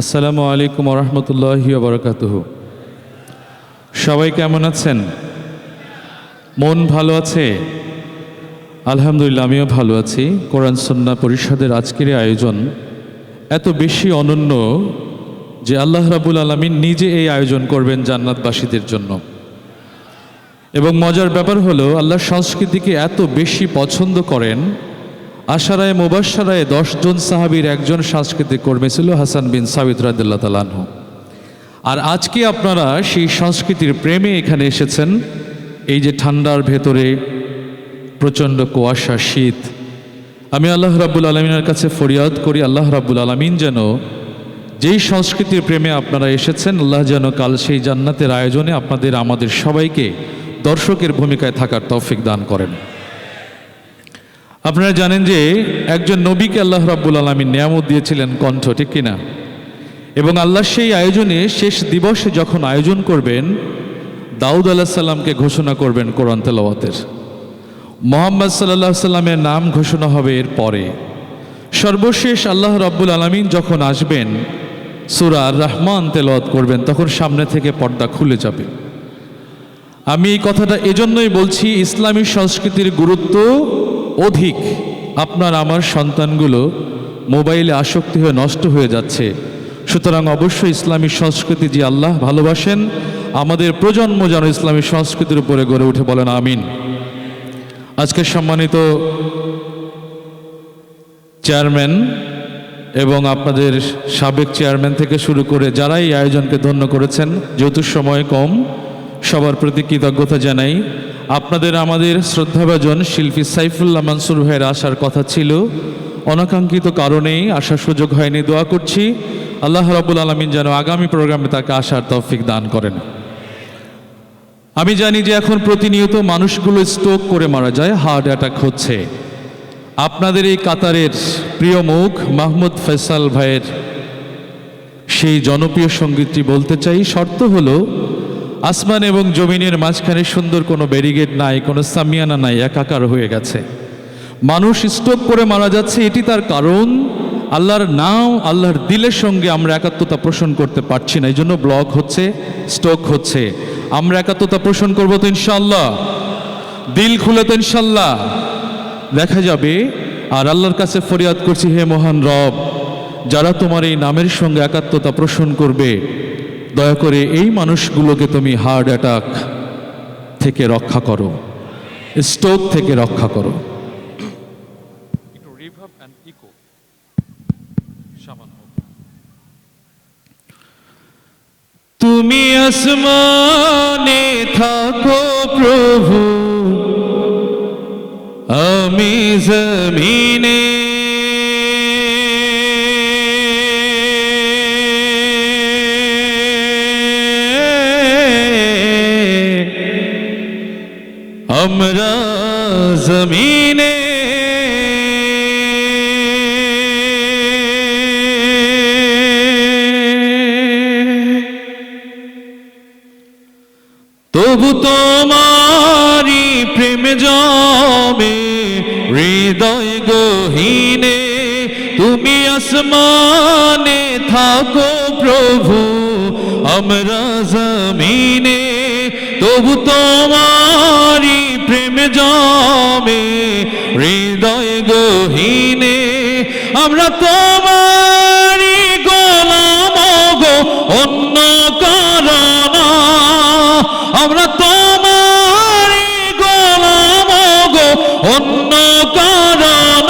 আসসালামু আলাইকুম রহমতুল্লাহি বরকাতুহ সবাই কেমন আছেন? মন ভালো আছে? আলহামদুলিল্লাহ, আমিও ভালো আছি। কোরআন সন্না পরিষদের আজকের আয়োজন এত বেশি অনন্য যে আল্লাহ রাবুল আলমিন নিজে এই আয়োজন করবেন জান্নাতবাসীদের জন্য। এবং মজার ব্যাপার হলো, আল্লাহ সংস্কৃতিকে এত বেশি পছন্দ করেন আশারায় মুবাসারায় দশজন সাহাবীর একজন সাংস্কৃতিক কর্মী ছিল হাসান বিন সাবিত রাদিল্লা তালানহ আর আজকে আপনারা সেই সংস্কৃতির প্রেমে এখানে এসেছেন। এই যে ঠান্ডার ভেতরে প্রচণ্ড কুয়াশা, শীত। আমি আল্লাহ রাব্বুল আলমিনের কাছে ফরিয়াদ করি, আল্লাহ রাব্বুল আলমিন যেন যেই সংস্কৃতির প্রেমে আপনারা এসেছেন, আল্লাহ যেন কাল সেই জান্নাতের আয়োজনে আপনাদের, আমাদের সবাইকে দর্শকের ভূমিকায় থাকার তৌফিক দান করেন। আপনারা জানেন যে একজন নবীকে আল্লাহ রাব্বুল আলমিন নিয়ামত দিয়েছিলেন কণ্ঠ, ঠিক কিনা? এবং আল্লাহ সেই আয়োজনে শেষ দিবসে যখন আয়োজন করবেন, দাউদ আলাহ সাল্লামকে ঘোষণা করবেন কোরআন তেলাওয়াতের। মোহাম্মদ সাল্লাহ সাল্লামের নাম ঘোষণা হবে এর পরে। সর্বশেষ আল্লাহ রাব্বুল আলমিন যখন আসবেন, সুরা আর রহমান তেলাওয়াত করবেন, তখন সামনে থেকে পর্দা খুলে যাবে। আমি এই কথাটা এজন্যই বলছি, ইসলামী সংস্কৃতির গুরুত্ব অধিক আপনার আমার সন্তানগুলো মোবাইলে আসক্তি হয়ে নষ্ট হয়ে যাচ্ছে। সুতরাং অবশ্যই ইসলামী সংস্কৃতি যে আল্লাহ ভালোবাসেন, আমাদের প্রজন্ম যেন ইসলামী সংস্কৃতির উপরে গড়ে উঠে বলেন, আমিন। আজকে সম্মানিত চেয়ারম্যান এবং আপনাদের সাবেক চেয়ারম্যান থেকে শুরু করে যারাই আয়োজনকে ধন্য করেছেন, যেহেতু সময় কম সবার প্রতি কৃতজ্ঞতা জানাই। আপনাদের আমাদের শ্রদ্ধাভাজন শিল্পী সাইফুল্লাহ মানসুর ভাইয়ের আসার কথা ছিল। অনাকাঙ্ক্ষিত কারণেই আসার সুযোগ হয়নি, দোয়া করছি আল্লাহ রাবুল আলমিন যেন আগামী প্রোগ্রামে তাকে আসার তৌফিক দান করেন। আমি জানি যে এখন প্রতিনিয়ত মানুষগুলো স্ট্রোক করে মারা যায়, হার্ট অ্যাটাক হচ্ছে। আপনাদের এই কাতারের প্রিয় মুখ মাহমুদ ফয়সাল ভাইয়ের সেই জনপ্রিয় সঙ্গীতটি বলতে চাই। শর্ত হলো আসমান এবং জমিনের মাঝখানে সুন্দর কোনো ব্যারিগেড নাই, কোনো সামিয়ানা নাই, একাকার হয়ে গেছে। মানুষ স্ট্রোক করে মারা যাচ্ছে, এটি তার কারণ। আল্লাহর নাম, আল্লাহর দিলের সঙ্গে আমরা একাত্মতা পোষণ করতে পারছি না এই জন্য ব্লক হচ্ছে স্ট্রোক হচ্ছে। আমরা একাত্মতা পোষণ করব তো ইনশাল্লাহ দিল খুলে তো ইনশাল্লাহ দেখা যাবে, আর আল্লাহর কাছে ফরিয়াদ করছি, হে মহান রব, যারা তোমার এই নামের সঙ্গে একাত্মতা পোষণ করবে দয়া করে এই মানুষগুলোকে তুমি হার্ট অ্যাটাক থেকে রক্ষা করো, স্ট্রোক থেকে রক্ষা করো। তুমি আসমানে থাকো প্রভু, আমি জমিনে আমরা জমিনে তবু তোমারি প্রেম জমে, হৃদয় গহীনে, তুমি আসমানে থাকো প্রভু, আমরা জমিনে। তবু তোমারি জমে, হৃদয় গহীনে, আমরা তোমারি গোলাম গো, অন্য কারণ। আমরা তোমারি গোলাম গো, অন্য কারণ।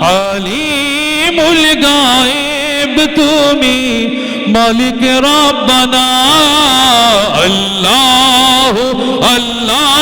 আলিমুল গায়েব তুমি, মালিক রব্বানা। আল্লাহ আল্লাহ।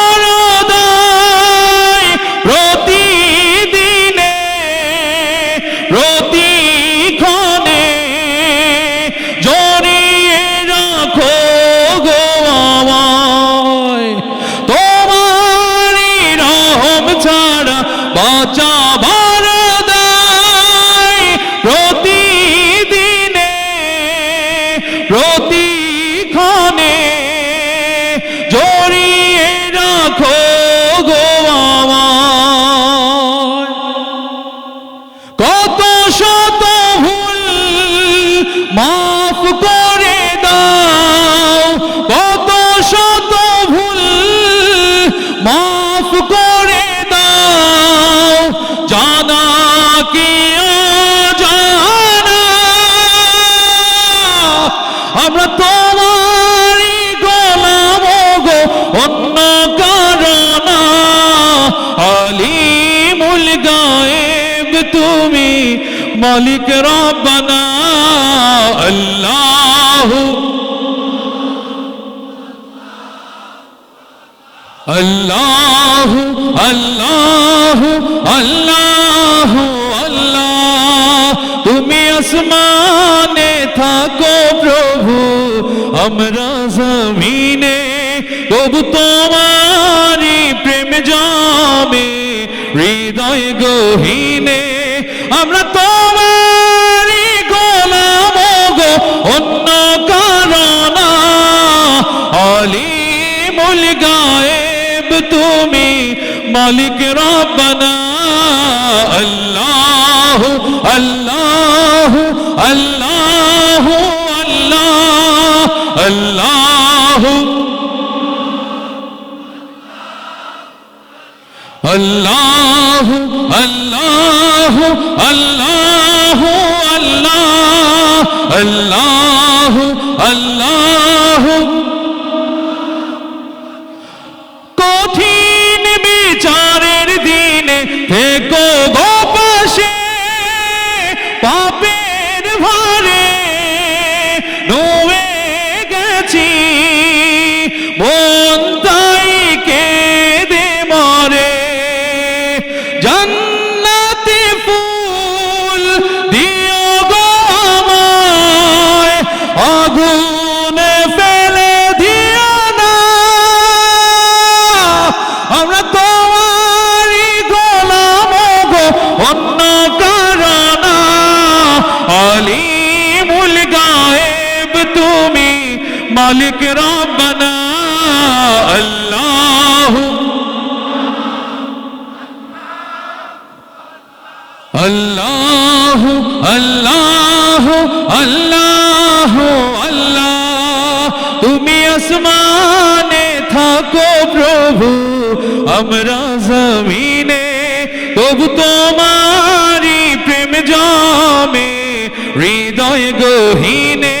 মালিক রব্বানা, আল্লাহ। আল্লাহ আল্লাহ আল্লাহ আল্লাহ। তুমি আসমানে থাকো প্রভু, আমরা জমিনে। তবু তোমারি হৃদয় গহীনে, আমরা তোমারি গোলাম গো, অন্য কারণ। আলিমুল গায়েব তুমি মালিক রব্বানা। আল্লাহ আল্লাহ আল্লাহ আল্লাহ আল্লাহ। আল্লাহ। আল্লাহ আল্লাহ আল্লাহ আল্লাহ আল্লাহ কঠিন বিচারের দিনে থেকো গোপাশে পাপের ভারে নোয়ে গেছি। में मालिक बना अल्लाह अल्लाह अल्लाह अल्लाह अल्लाह। तुम्हें असमान था को प्रभु अमरा আমরা জমিনে तो তোমারি প্রেম জমে हृदय गोहीने।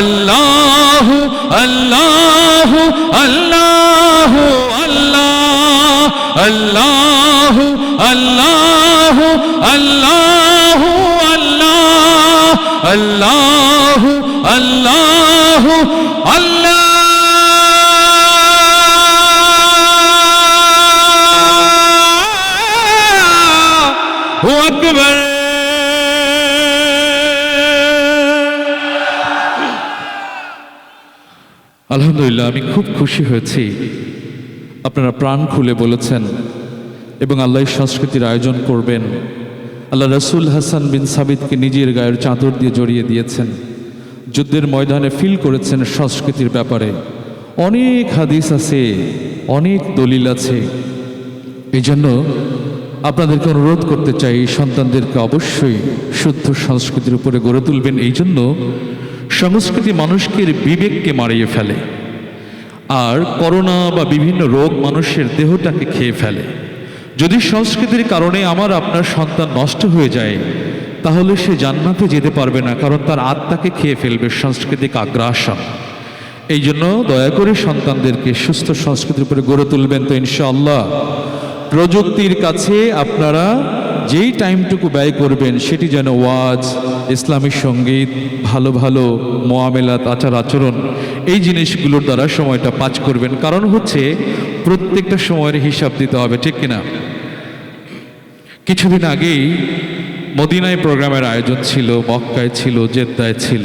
আল্লাহ আল্লাহ আল্লাহ আল্লাহ আল্লাহ আল্লাহ আল্লাহ আল্লাহ আল্লাহ আল্লাহ আল্লাহ আল্লাহ আকবর আলহামদুলিল্লাহ, আমি খুব খুশি হয়েছি। আপনারা প্রাণ খুলে বলেছেন এবং আল্লাহ সংস্কৃতির আয়োজন করবেন। আল্লাহ রসুল হাসান বিন সাবিদকে নিজের গায়ের চাদর দিয়ে জড়িয়ে দিয়েছেন। যুদ্ধের ময়দানে ফিল করেছেন সংস্কৃতির ব্যাপারে। অনেক হাদিস আছে, অনেক দলিল আছে। এই জন্য আপনাদেরকে অনুরোধ করতে চাই, সন্তানদেরকে অবশ্যই শুদ্ধ সংস্কৃতির উপরে গড়ে তুলবেন। এই জন্য সংস্কৃতি মানুষকে বিবেককে মারিয়ে ফেলে। আর করোনা বা বিভিন্ন রোগ মানুষের দেহটাকে খেয়ে ফেলে। যদি সংস্কৃতির কারণে আমার আপনার সন্তান নষ্ট হয়ে যায়, তাহলে সে জান্নাতে যেতে পারবে না, কারণ তার আত্মাকে খেয়ে ফেলবে সাংস্কৃতিক আগ্রাসন। এই জন্য দয়া করে সন্তানদেরকে সুস্থ সংস্কৃতির উপরে গড়ে তুলবেন তো ইনশাআল্লাহ। প্রযুক্তির কাছে আপনারা যেই টাইমটুকু ব্যয় করবেন, সেটি যেন ওয়াজ, ইসলামী সংগীত, ভালো ভালো মোয়ামেলাত, আচার আচরণ, এই জিনিসগুলোর দ্বারা সময়টা পাচ করবেন। কারণ হচ্ছে, প্রত্যেকটা সময়ের হিসাব দিতে হবে, ঠিক কিনা? কিছুদিন আগেই মদিনায় প্রোগ্রামের আয়োজন ছিল, মক্কায় ছিল, জেদ্দায় ছিল।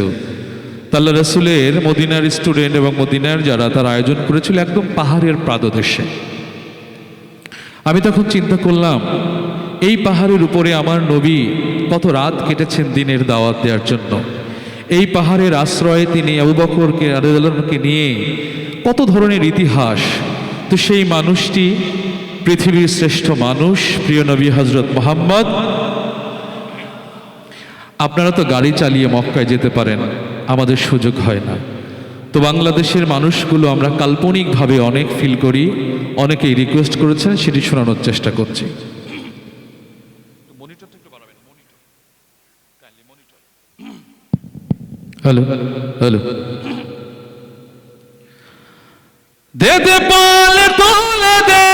তাল্লা রসুলের মদিনার স্টুডেন্ট এবং মদিনার যারা, তার আয়োজন করেছিল একদম পাহাড়ের প্রাদদেশে আমি তখন চিন্তা করলাম এই পাহাড়ের উপরে আমার নবী কত রাত কেটেছেন দিনের দাওয়াত দেওয়ার জন্য। এই পাহাড়ের আশ্রয়ে তিনি আবু বকরকে আরেদকে নিয়ে কত ধরনের ইতিহাস। তো সেই মানুষটি পৃথিবীর শ্রেষ্ঠ মানুষ, প্রিয় নবী হজরত মোহাম্মদ। আপনারা তো গাড়ি চালিয়ে মক্কায় যেতে পারেন, আমাদের সুযোগ হয় না। তো বাংলাদেশের মানুষগুলো আমরা কাল্পনিকভাবে অনেক ফিল করি, অনেকেই রিকোয়েস্ট করেছেন সেটি শোনানোর চেষ্টা করছি। হ্যালো হ্যালো দে দে পাল তোলে দে।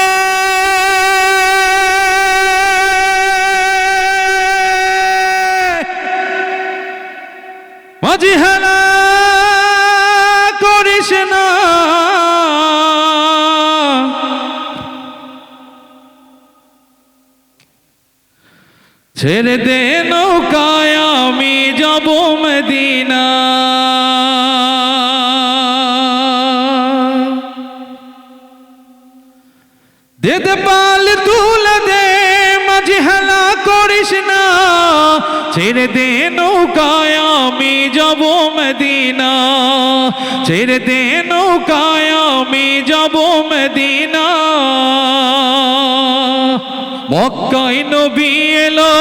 মাঝি হেলা করিস না। ছেড়ে দে দে দে পাল দে, মাঝি হেলা করিস না। ছেড়ে দে নৌকায় আমি যাব মদিনা। ছেড়ে দে নৌকায় আমি যাব মদিনা। মক্কাই নবী এলো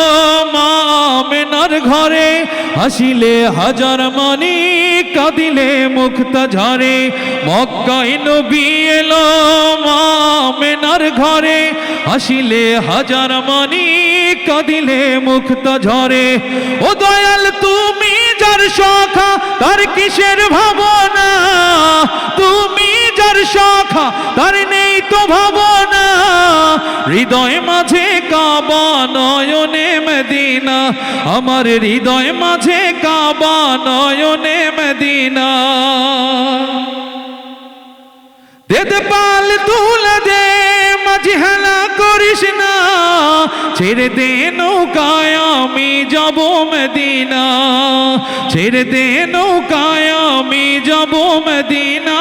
মামেনার ঘরে, হাসিলে হাজার মানি কাঁদিলে মুক্ত ঝরে মক্কাই নবী এলো মামেনার ঘরে। হাসিলে হাজার মানি কাঁদিলে মুক্তা ঝরে ও দয়াল, তুমি যার সখা, তার কিসের ভাবনা? তুমি যার সখা তার নেই তো ভাবনা। হৃদয় মাঝে কাবা নয়নে মদিনা। আমার হৃদয় মাঝে কাবা নয়নে মদিনা। দে দে পাল তুলে দে মাঝি হেলা করিস না। ছেড়ে দে নৌকায় আমি যাব মদিনা। ছেড়ে দে নৌকায় আমি যাব মদিনা।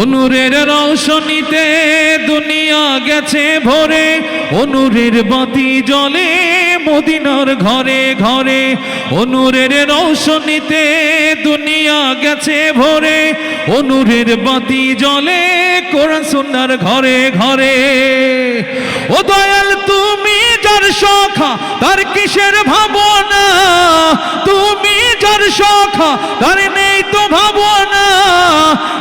অনুরের রৌশনীতে দুনিয়া গেছে ভরে, অনুরের বাতি জলে মদিনার ঘরে ঘরে, অনুরের রৌশনীতে দুনিয়া গেছে ভরে, অনুরের বাতি জলে কোরআন সুন্নার ঘরে ঘরে। ও দয়াল, তুমি যার সখা, তার কিসের ভাবনা? তুমি যার সখা তার নেই তো ভাবনা।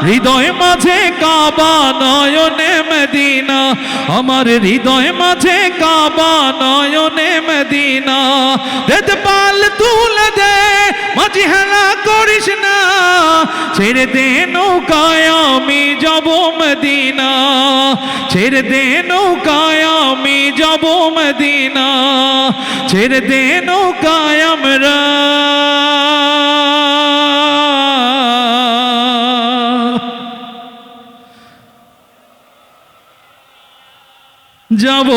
হৃদয় মাঝে কাবা নয়নে মদিনা। আমার হৃদয় মাঝে কাবা নয়নে মদিনা। দেদ পাল তুলে দে, মাঝি হেলা করিস না। ছেড়ে দে নৌকায় আমি যাব মদিনা। ছেড়ে দে নৌকায় আমি যাব মদিনা। ছেড়ে দে নৌকায় আমরা যাব